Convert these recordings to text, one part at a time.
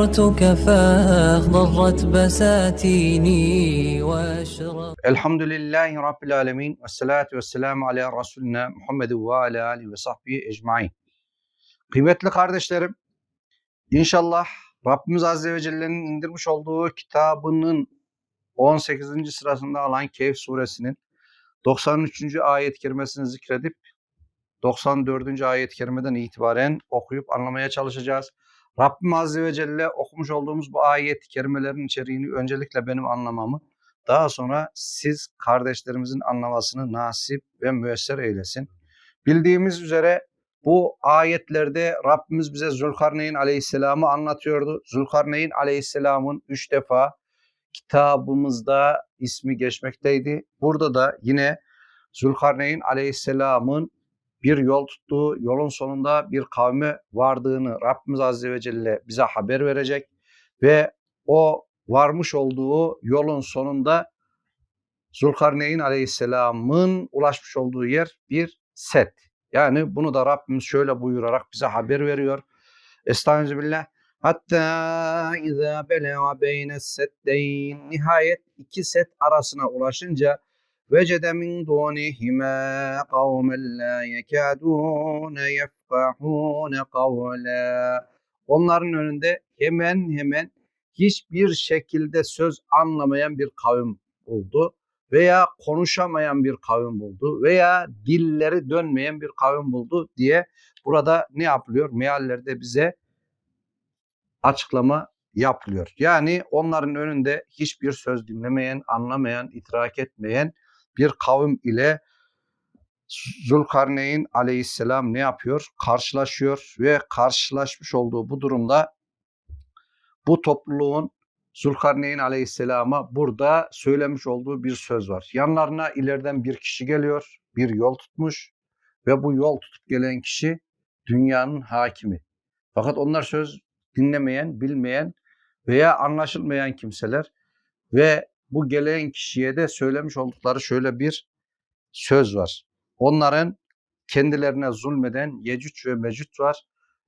صرتك فاخضرت بساتيني واشرق Elhamdülillahi Rabbil Alemin ve salatu ve selamu ala Resulina Muhammedu ve ala alihi ve sahbihi ecmain. Kıymetli kardeşlerim, inşallah Rabbimiz Azze ve Celle'nin indirmiş olduğu kitabının 18. sırasında alan Kehf suresinin 93. ayet kerimesini zikredip 94. ayet kerimeden itibaren okuyup anlamaya çalışacağız. Rabbim Azze ve Celle okumuş olduğumuz bu ayet kerimelerin içeriğini öncelikle benim anlamamı daha sonra siz kardeşlerimizin anlamasını nasip ve müesser eylesin. Bildiğimiz üzere bu ayetlerde Rabbimiz bize Zülkarneyn Aleyhisselam'ı anlatıyordu. Zülkarneyn Aleyhisselam'ın üç defa kitabımızda ismi geçmekteydi. Burada da yine Zülkarneyn Aleyhisselam'ın bir yol tuttuğu, yolun sonunda bir kavme vardığını Rabbimiz Azze ve Celle bize haber verecek ve o varmış olduğu yolun sonunda Zulkarneyn Aleyhisselam'ın ulaşmış olduğu yer bir set. Yani bunu da Rabbimiz şöyle buyurarak bize haber veriyor. Estağfirullah. Hatta izâ belâ beyne setteyn. Nihayet iki set arasına ulaşınca vecede min dûnihimâ kavmen lâ yekâdûne yefkahûne kavlâ. Onların önünde hemen hemen hiçbir şekilde söz anlamayan bir kavim buldu veya konuşamayan bir kavim buldu veya dilleri dönmeyen bir kavim buldu diye burada ne yapılıyor? Meallerde bize açıklama yapılıyor. Yani onların önünde hiçbir söz dinlemeyen, anlamayan, idrak etmeyen bir kavim ile Zulkarneyn aleyhisselam ne yapıyor? Karşılaşıyor ve karşılaşmış olduğu bu durumda bu topluluğun Zulkarneyn Aleyhisselam'a burada söylemiş olduğu bir söz var. Yanlarına ileriden bir kişi geliyor, bir yol tutmuş ve bu yol tutup gelen kişi dünyanın hakimi. Fakat onlar söz dinlemeyen, bilmeyen veya anlaşılmayan kimseler ve bu gelen kişiye de söylemiş oldukları şöyle bir söz var. Onların kendilerine zulmeden Yecüc ve Mecüc var.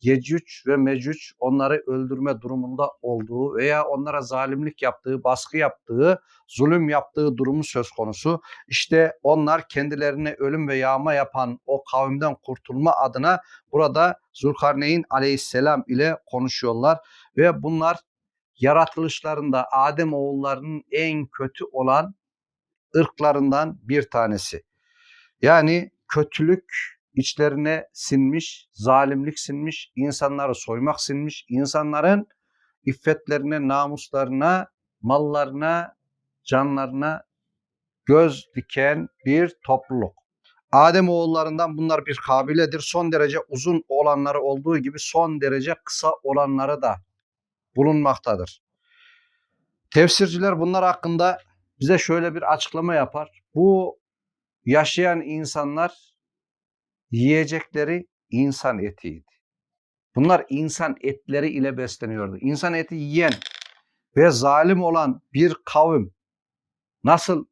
Yecüc ve Mecüc onları öldürme durumunda olduğu veya onlara zalimlik yaptığı, baskı yaptığı, zulüm yaptığı durumu söz konusu. İşte onlar kendilerine ölüm ve yağma yapan o kavimden kurtulma adına burada Zulkarneyn aleyhisselam ile konuşuyorlar ve bunlar yaratılışlarında Adem oğullarının en kötü olan ırklarından bir tanesi. Yani kötülük içlerine sinmiş, zalimlik sinmiş, insanları soymak sinmiş, insanların iffetlerine, namuslarına, mallarına, canlarına göz diken bir topluluk. Adem oğullarından bunlar bir kabiledir. Son derece uzun olanları olduğu gibi son derece kısa olanları da bulunmaktadır. Tefsirciler bunlar hakkında bize şöyle bir açıklama yapar. Bu yaşayan insanlar yiyecekleri insan etiydi. Bunlar insan etleri ile besleniyordu. İnsan eti yiyen ve zalim olan bir kavim nasıl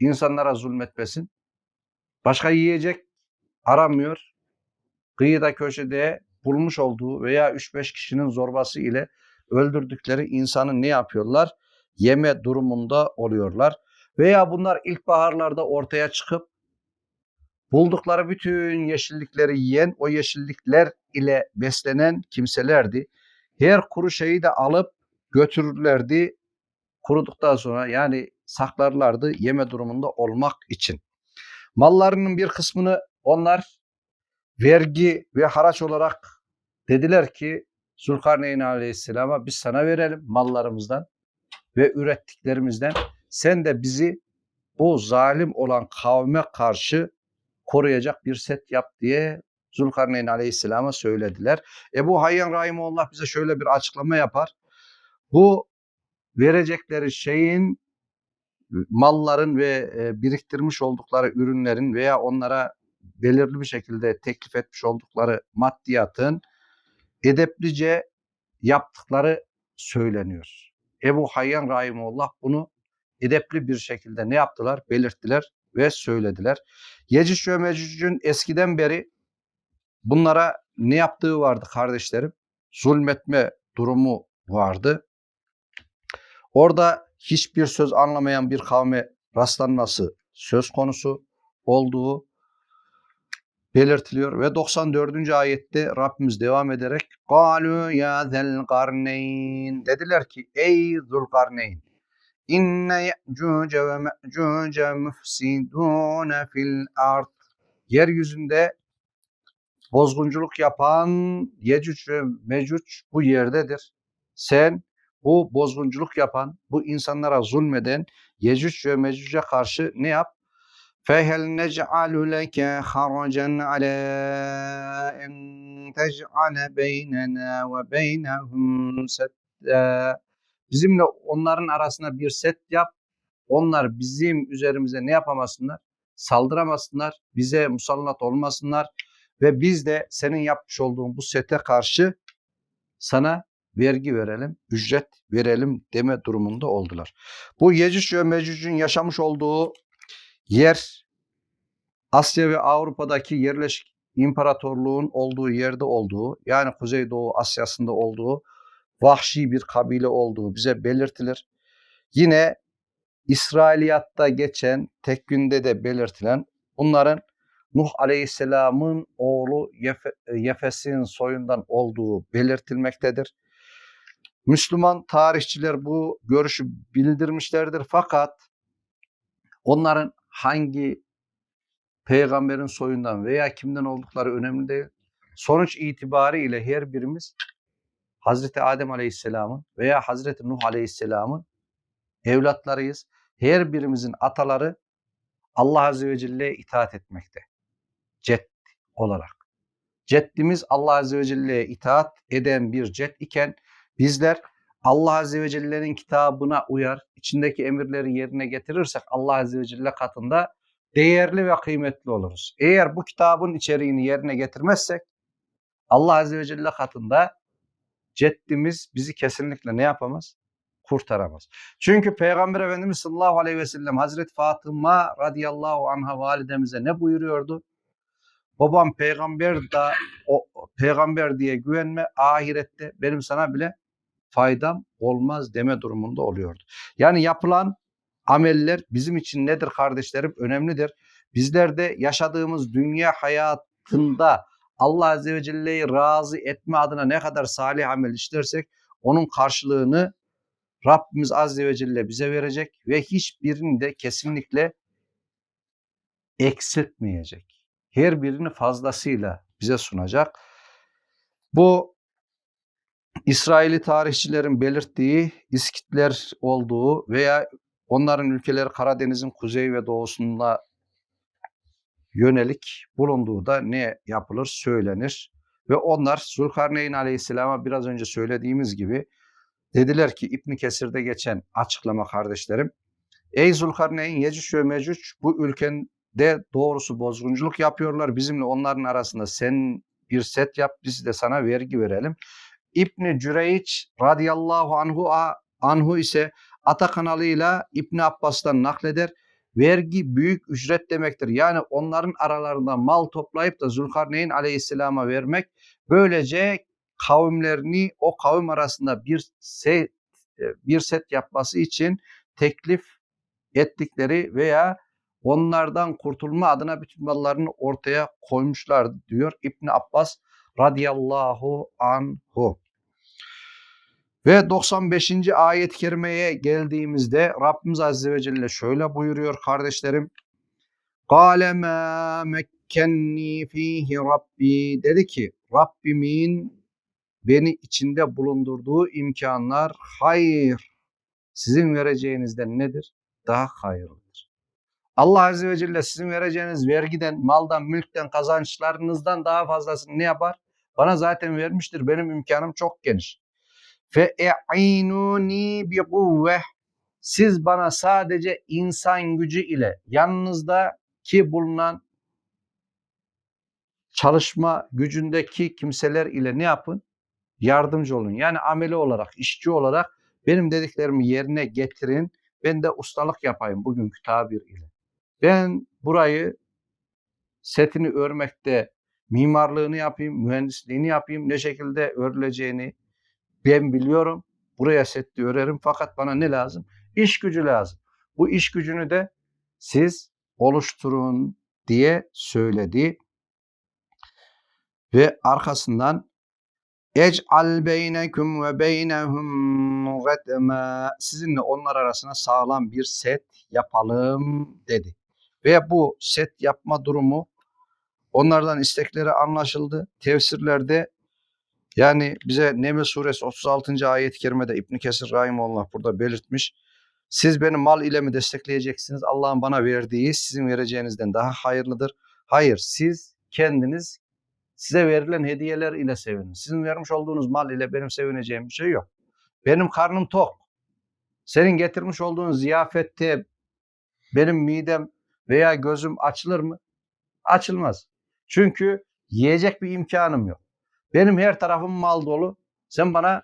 insanlara zulmetmesin? Başka yiyecek aramıyor. Kıyıda köşede bulmuş olduğu veya 3-5 kişinin zorbası ile öldürdükleri insanı ne yapıyorlar? Yeme durumunda oluyorlar. Veya bunlar ilkbaharlarda ortaya çıkıp buldukları bütün yeşillikleri yiyen, o yeşillikler ile beslenen kimselerdi. Her kuru şeyi de alıp götürürlerdi. Kuruduktan sonra yani saklarlardı yeme durumunda olmak için. Mallarının bir kısmını onlar vergi ve haraç olarak dediler ki Zulkarneyn Aleyhisselam'a biz sana verelim mallarımızdan ve ürettiklerimizden. Sen de bizi bu zalim olan kavme karşı koruyacak bir set yap diye Zulkarneyn Aleyhisselam'a söylediler. Ebu Hayyan Rahimullah bize şöyle bir açıklama yapar. Bu verecekleri şeyin malların ve e, biriktirmiş oldukları ürünlerin veya onlara belirli bir şekilde teklif etmiş oldukları maddiyatın edeplice yaptıkları söyleniyor. Ebu Hayyan Rahimullah bunu edepli bir şekilde ne yaptılar? Belirttiler ve söylediler. Yecüc ve Mecüc'ün eskiden beri bunlara ne yaptığı vardı kardeşlerim? Zulmetme durumu vardı. Orada hiçbir söz anlamayan bir kavme rastlanması söz konusu olduğu belirtiliyor ve 94. ayette Rabbimiz devam ederek "Galu ya zel karneyn" dediler ki ey Zulkarneyn inne ye'cuce ve me'cuce mufsidune fil ard yeryüzünde bozgunculuk yapan Yecüc ve Mecüc bu yerdedir. Sen bu bozgunculuk yapan, bu insanlara zulmeden Yecüc ve Mecüc'e karşı ne yap? فَهَلْ نَجْعَلُ لَكَ خَرَجًا عَلَى اَنْ تَجْعَلَ بَيْنَنَا وَبَيْنَهُمْ سَدًّا Bizimle onların arasına bir set yap. Onlar bizim üzerimize ne yapamasınlar? Saldıramasınlar. Bize musallat olmasınlar. Ve biz de senin yapmış olduğun bu sete karşı sana vergi verelim, ücret verelim deme durumunda oldular. Bu Yecüc ve Mecüc'ün yaşamış olduğu yer Asya ve Avrupa'daki yerleşik imparatorluğun olduğu yerde olduğu yani Kuzeydoğu Asya'sında olduğu vahşi bir kabile olduğu bize belirtilir. Yine İsrailiyatta geçen tekvinde de belirtilen bunların Nuh Aleyhisselam'ın oğlu Yefe, Yefes'in soyundan olduğu belirtilmektedir. Müslüman tarihçiler bu görüşü bildirmişlerdir fakat onların hangi peygamberin soyundan veya kimden oldukları önemli değil. Sonuç itibariyle her birimiz Hazreti Adem Aleyhisselam'ın veya Hazreti Nuh Aleyhisselam'ın evlatlarıyız. Her birimizin ataları Allah Azze ve Celle'ye itaat etmekte. Cet olarak. Ceddimiz Allah Azze ve Celle'ye itaat eden bir cet iken bizler Allah Azze ve Celle'nin kitabına uyar, içindeki emirleri yerine getirirsek Allah Azze ve Celle katında değerli ve kıymetli oluruz. Eğer bu kitabın içeriğini yerine getirmezsek Allah Azze ve Celle katında ceddimiz bizi kesinlikle ne yapamaz? Kurtaramaz. Çünkü Peygamber Efendimiz sallallahu aleyhi ve sellem Hazreti Fatıma radıyallahu anha validemize ne buyuruyordu? Babam peygamber da o peygamber diye güvenme ahirette benim sana bile faydam olmaz deme durumunda oluyordu. Yani yapılan ameller bizim için nedir kardeşlerim? Önemlidir. Bizler de yaşadığımız dünya hayatında Allah Azze ve Celle'yi razı etme adına ne kadar salih amel işlersek onun karşılığını Rabbimiz Azze ve Celle bize verecek ve hiçbirini de kesinlikle eksiltmeyecek. Her birini fazlasıyla bize sunacak. Bu İsraili tarihçilerin belirttiği İskitler olduğu veya onların ülkeleri Karadeniz'in kuzey ve doğusunda yönelik bulunduğu da ne yapılır söylenir. Ve onlar Zulkarneyn Aleyhisselam'a biraz önce söylediğimiz gibi dediler ki İbn Kesir'de geçen açıklama kardeşlerim. Ey Zulkarneyn Yecüc ve Mecüc bu ülkende doğrusu bozgunculuk yapıyorlar. Bizimle onların arasında sen bir set yap biz de sana vergi verelim. İbni Cüreyç radıyallahu anhu, anhu ise ata kanalıyla İbni Abbas'tan nakleder. Vergi büyük ücret demektir. Yani onların aralarında mal toplayıp da Zulkarneyn aleyhisselama vermek böylece kavimlerini o kavim arasında bir set, bir set yapması için teklif ettikleri veya onlardan kurtulma adına bütün mallarını ortaya koymuşlar diyor İbn Abbas radıyallahu anhu. Ve 95. ayet-i kerimeye geldiğimizde Rabbimiz Azze ve Celle şöyle buyuruyor kardeşlerim. قَالَ مَا مَكَّنِّي ف۪يهِ Rabbi Dedi ki Rabbimin beni içinde bulundurduğu imkanlar hayır. Sizin vereceğinizden nedir? Daha hayırlıdır. Allah Azze ve Celle sizin vereceğiniz vergiden, maldan, mülkten, kazançlarınızdan daha fazlasını ne yapar? Bana zaten vermiştir. Benim imkanım çok geniş. Fe e'inuni bi kuvve. Siz bana sadece insan gücü ile yanınızdaki bulunan çalışma gücündeki kimseler ile ne yapın? Yardımcı olun. Yani ameli olarak, işçi olarak benim dediklerimi yerine getirin. Ben de ustalık yapayım bugünkü tabir ile. Ben burayı setini örmekte mimarlığını yapayım, mühendisliğini yapayım, ne şekilde örüleceğini ben biliyorum. buraya setti örerim fakat bana ne lazım? İş gücü lazım. Bu iş gücünü de siz oluşturun diye söyledi. Ve arkasından Ec'al beynekum ve beynehum redma sizinle onlar arasına sağlam bir set yapalım dedi. Ve bu set yapma durumu onlardan istekleri anlaşıldı. Tefsirlerde yani bize Neml suresi 36. ayet-i kerimede İbn Kesir Rahimullah burada belirtmiş. Siz beni mal ile mi destekleyeceksiniz? Allah'ın bana verdiği sizin vereceğinizden daha hayırlıdır. Hayır, siz kendiniz size verilen hediyeler ile sevinin. Sizin vermiş olduğunuz mal ile benim sevineceğim bir şey yok. Benim karnım tok. Senin getirmiş olduğun ziyafette benim midem veya gözüm açılır mı? Açılmaz. Çünkü yiyecek bir imkanım yok. Benim her tarafım mal dolu. Sen bana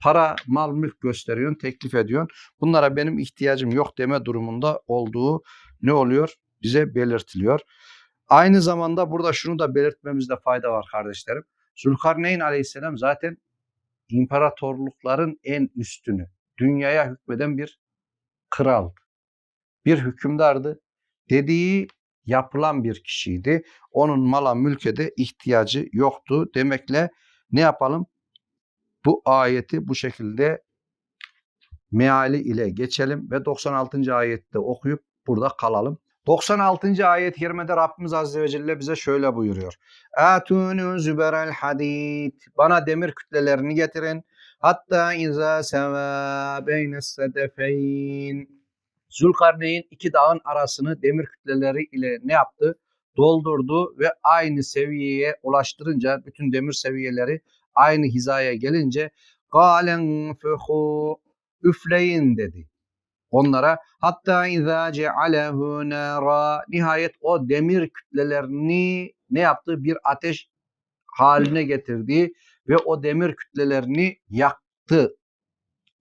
para, mal, mülk gösteriyorsun, teklif ediyorsun. Bunlara benim ihtiyacım yok deme durumunda olduğu ne oluyor? Bize belirtiliyor. Aynı zamanda burada şunu da belirtmemizde fayda var kardeşlerim. Zülkarneyn aleyhisselam zaten imparatorlukların en üstünü, dünyaya hükmeden bir kral, bir hükümdardı. Dediği yapılan bir kişiydi. Onun mala mülke de ihtiyacı yoktu demekle ne yapalım? Bu ayeti bu şekilde meali ile geçelim ve 96. ayette okuyup burada kalalım. 96. ayet-i kerimede Rabbimiz Azze ve Celle bize şöyle buyuruyor. Atunu züberel hadid. Bana demir kütlelerini getirin. Hatta izâ sevâ beynes sedefeyn. Zülkarneyn iki dağın arasını demir kütleleri ile ne yaptı? Doldurdu ve aynı seviyeye ulaştırınca bütün demir seviyeleri aynı hizaya gelince galen fehu üfleyin dedi onlara. Hatta izâ cealehu nihayet o demir kütlelerini ne yaptı? Bir ateş haline getirdi ve o demir kütlelerini yaktı,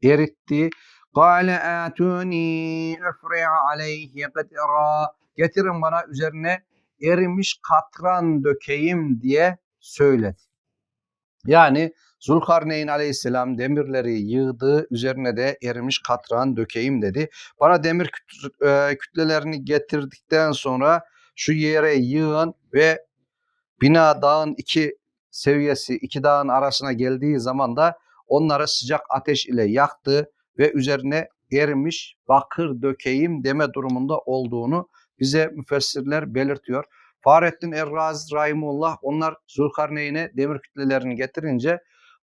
eritti. Kâle âtûnî üfri aleyhi qadra getirin bana üzerine erimiş katran dökeyim diye söyledi. Yani Zulkarneyn aleyhisselam demirleri yığdı, üzerine de erimiş katran dökeyim dedi. Bana demir e, kütlelerini getirdikten sonra şu yere yığın ve bina dağın iki seviyesi, iki dağın arasına geldiği zaman da onları sıcak ateş ile yaktı ve üzerine erimiş bakır dökeyim deme durumunda olduğunu bize müfessirler belirtiyor. Fahrettin Erraz Rahimullah onlar Zulkarneyn'e demir kütlelerini getirince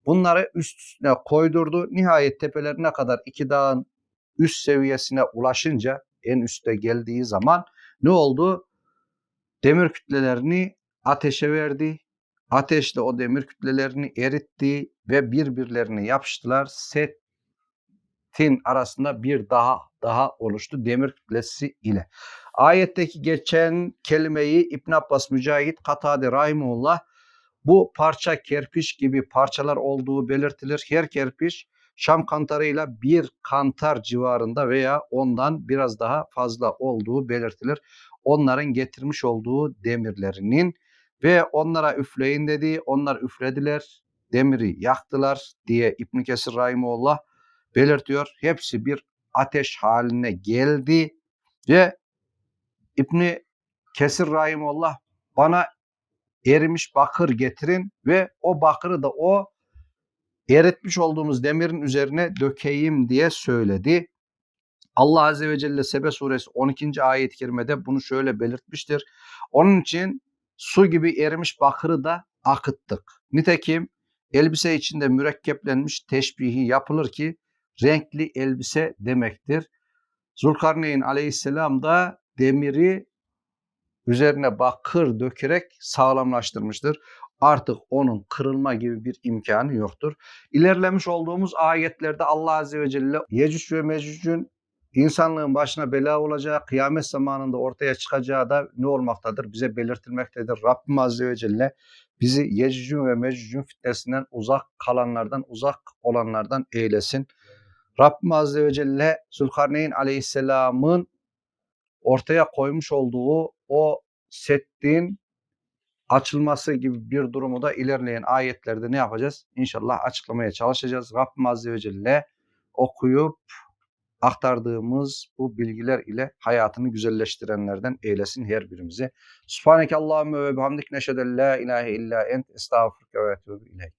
bunları üst üstüne koydurdu. Nihayet tepelerine kadar iki dağın üst seviyesine ulaşınca en üste geldiği zaman ne oldu? Demir kütlelerini ateşe verdi. Ateşle o demir kütlelerini eritti ve birbirlerine yapıştılar. Setin arasında bir daha daha oluştu demir kütlesi ile. Ayetteki geçen kelimeyi İbn Abbas Mücahit Katade Rahimullah bu parça kerpiç gibi parçalar olduğu belirtilir. Her kerpiç Şam kantarıyla bir kantar civarında veya ondan biraz daha fazla olduğu belirtilir. Onların getirmiş olduğu demirlerinin ve onlara üfleyin dedi. Onlar üflediler. Demiri yaktılar diye İbn Kesir Rahimullah belirtiyor. Hepsi bir ateş haline geldi ve İbni Kesir Rahimullah bana erimiş bakır getirin ve o bakırı da o eritmiş olduğumuz demirin üzerine dökeyim diye söyledi. Allah Azze ve Celle Sebe suresi 12. ayet-i kerimede bunu şöyle belirtmiştir. Onun için su gibi erimiş bakırı da akıttık. Nitekim elbise içinde mürekkeplenmiş teşbihi yapılır ki renkli elbise demektir. Zulkarneyn aleyhisselam da demiri üzerine bakır dökerek sağlamlaştırmıştır. Artık onun kırılma gibi bir imkanı yoktur. İlerlemiş olduğumuz ayetlerde Allah Azze ve Celle Yecüc ve Mecüc'ün insanlığın başına bela olacağı, kıyamet zamanında ortaya çıkacağı da ne olmaktadır? Bize belirtilmektedir. Rabbim Azze ve Celle bizi Yecüc'ün ve Mecüc'ün fitnesinden uzak kalanlardan, uzak olanlardan eylesin. Rabbim Azze ve Celle Zülkarneyn Aleyhisselam'ın ortaya koymuş olduğu o settin açılması gibi bir durumu da ilerleyen ayetlerde ne yapacağız? İnşallah açıklamaya çalışacağız. Rabbim Azze ve Celle okuyup aktardığımız bu bilgiler ile hayatını güzelleştirenlerden eylesin her birimizi. Subhaneke Allahümme ve bihamdik neşheden la ilahe illa ent estağfurke ve etûbü ileyk.